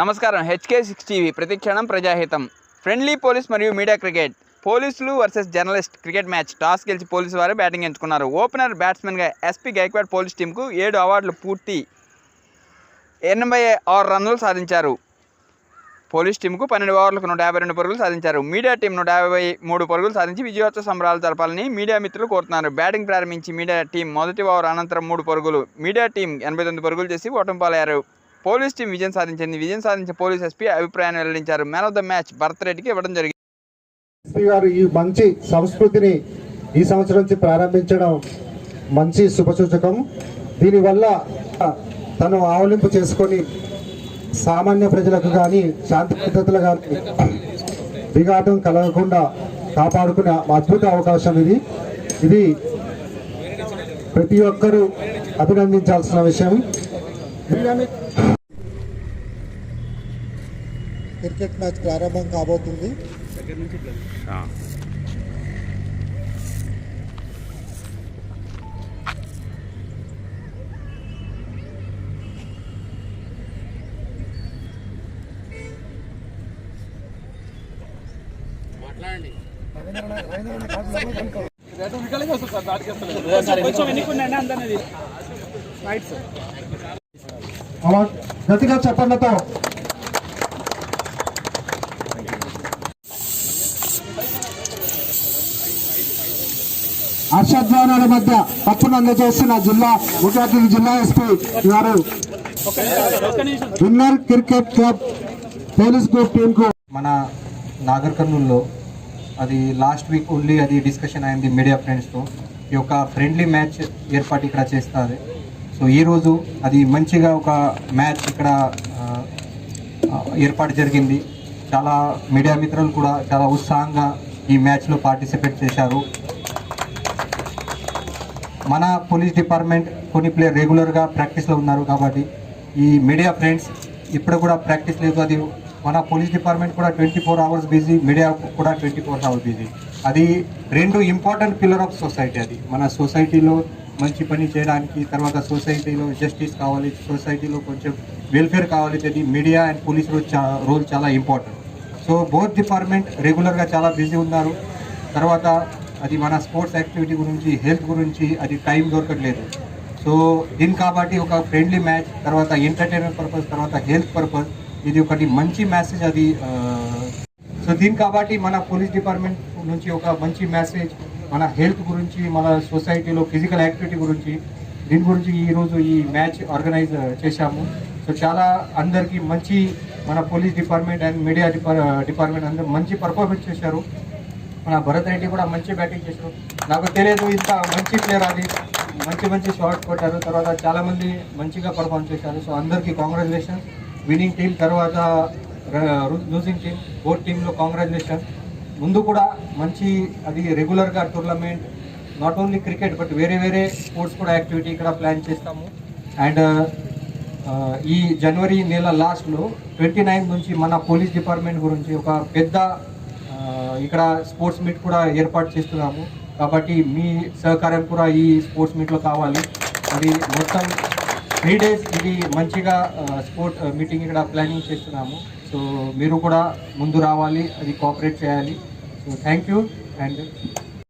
నమస్కారం. HK six TV ప్రతిక్షణం ప్రజాహితం. ఫ్రెండ్లీ పోలీస్ మరియు మీడియా క్రికెట్. పోలీసులు versus journalist cricket match toss గెలిచి పోలీసు వారు బ్యాటింగ్ ఎంచుకున్నారు. ఓపెనర్ బ్యాట్స్మెన్గా ఎస్పీ గైక్వాడ్ పోలీస్ టీంకు ఏడు అవార్డులు పూర్తి ఎనభై ఆరు రన్నులు సాధించారు. పోలీస్ టీంకు పన్నెండు ఓవర్లకు నూట యాభై రెండు పరుగులు సాధించారు. మీడియా టీం నూట యాభై మూడు పరుగులు సాధించి విజయోత్సవ సంబరాలు జరపాలని మీడియా మిత్రులు కోరుతున్నారు. బ్యాటింగ్ ప్రారంభించి మీడియా టీం మొదటి ఓవర్ అనంతరం మూడు పరుగులు. మీడియా టీం ఎనభై తొమ్మిది పరుగులు చేసి ఓటమి పాలయ్యారు పోలీస్ టీం విజయం సాధించింది. విజయం సాధించిన పోలీస్ ఎస్పీ అభిప్రాయాన్ని వెల్లడించారు. Man of the match Bharat రెడ్డికి ఇవ్వడం జరిగింది ఎస్పీ గారు ఈ మంచి సంస్కృతిని ఈ సంవత్సరం నుంచి ప్రారంభించడం మంచి శుభసూచకం. దీనివల్ల తను ఆవలింపు చేసుకొని సామాన్య ప్రజలకు కానీ శాంతి భద్రతలు కానీ విఘాతం కలగకుండా కాపాడుకునే అద్భుత అవకాశం ఇది. ఇది ప్రతి ఒక్కరూ అభినందించాల్సిన విషయం. క్రికెట్ మ్యాచ్ ప్రారంభం కాబోతుంది. గట్టిగా చెప్పండితో హర్షధ్వానాల మధ్య పట్టును అందజేస్తున్న జిల్లా ముఖ్య జిల్లా ఎస్పీ గారు. Winner cricket club police group టీమ్కు మన నాగర్ కర్నూలులో అది లాస్ట్ వీక్ ఓన్లీ అది డిస్కషన్ అయింది మీడియా ఫ్రెండ్స్తో ఈ యొక్క ఫ్రెండ్లీ మ్యాచ్ ఏర్పాటు ఇక్కడ చేస్తారు. సో ఈరోజు అది మంచిగా ఒక మ్యాచ్ ఇక్కడ ఏర్పాటు జరిగింది. చాలా మీడియా మిత్రులు కూడా చాలా ఉత్సాహంగా ఈ మ్యాచ్లో పార్టిసిపేట్ చేశారు. మన పోలీస్ డిపార్ట్మెంట్ కొన్ని ప్లేయర్ రెగ్యులర్గా ప్రాక్టీస్లో ఉన్నారు కాబట్టి ఈ మీడియా ఫ్రెండ్స్ ఇప్పుడు కూడా ప్రాక్టీస్ లేదు. అది మన పోలీస్ డిపార్ట్మెంట్ కూడా twenty four hours busy media కూడా ట్వంటీ ఫోర్ అవర్స్ బిజీ. అది రెండు ఇంపార్టెంట్ పిల్లర్ ఆఫ్ సొసైటీ అది. మన సొసైటీలో మంచి పని చేయడానికి తర్వాత సొసైటీలో జస్టిస్ కావాలి సొసైటీలో కొంచెం వెల్ఫేర్ కావాలి అది మీడియా అండ్ పోలీస్ రోల్ చా రోల్ చాలా ఇంపార్టెంట్. సో బోత్ డిపార్ట్మెంట్ రెగ్యులర్గా చాలా బిజీ ఉన్నారు. తర్వాత అది మన స్పోర్ట్స్ యాక్టివిటీ గురించి హెల్త్ గురించి అది టైం దొరకట్లేదు. సో దీని కాబట్టి ఒక ఫ్రెండ్లీ మ్యాచ్ తర్వాత ఎంటర్టైన్మెంట్ పర్పస్ తర్వాత హెల్త్ పర్పస్ ఇది ఒకటి మంచి మెసేజ్ అది సో దీని కాబట్టి మన పోలీస్ డిపార్ట్మెంట్ నుంచి ఒక మంచి మెసేజ్ మన హెల్త్ గురించి మన సొసైటీలో ఫిజికల్ యాక్టివిటీ గురించి దీని గురించి ఈరోజు ఈ మ్యాచ్ ఆర్గనైజ్ చేశాము. సో చాలా అందరికీ మంచి మన police department and media department అందరూ మంచి పర్ఫార్మెన్స్ చేశారు. మన భరత్ రెడ్డి కూడా మంచి బ్యాటింగ్ చేశారు నాకు తెలియదు ఇంత మంచి ప్లేయర్ అది. మంచి మంచి షాట్ కొట్టారు. తర్వాత చాలా మంది మంచిగా పర్ఫామ్ చేశారు. సో అందరికీ కాంగ్రాచులేషన్స్ విన్నింగ్ టీం తర్వాత లూజింగ్ టీం బోర్డ్ టీంలో కాంగ్రాచులేషన్ ముందు కూడా మంచి అది రెగ్యులర్గా tournament not only cricket but వేరే వేరే స్పోర్ట్స్ కూడా యాక్టివిటీ ఇక్కడ ప్లాన్ చేస్తాము. అండ్ ఈ జనవరి నెల లాస్ట్లో ట్వంటీ నైన్ నుంచి మన పోలీస్ డిపార్ట్మెంట్ గురించి ఒక పెద్ద ఇక్కడ స్పోర్ట్స్ మీట్ కూడా ఏర్పాటు చేస్తున్నాము. కాబట్టి మీ సహకారం కూడా ఈ స్పోర్ట్స్ మీట్లో కావాలి. అది మొత్తం త్రీ డేస్ ఇది మంచిగా స్పోర్ట్ మీటింగ్ ఇక్కడ ప్లానింగ్ చేస్తున్నాము. సో మీరు కూడా ముందు రావాలి అది కోఆపరేట్ చేయాలి. So thank you and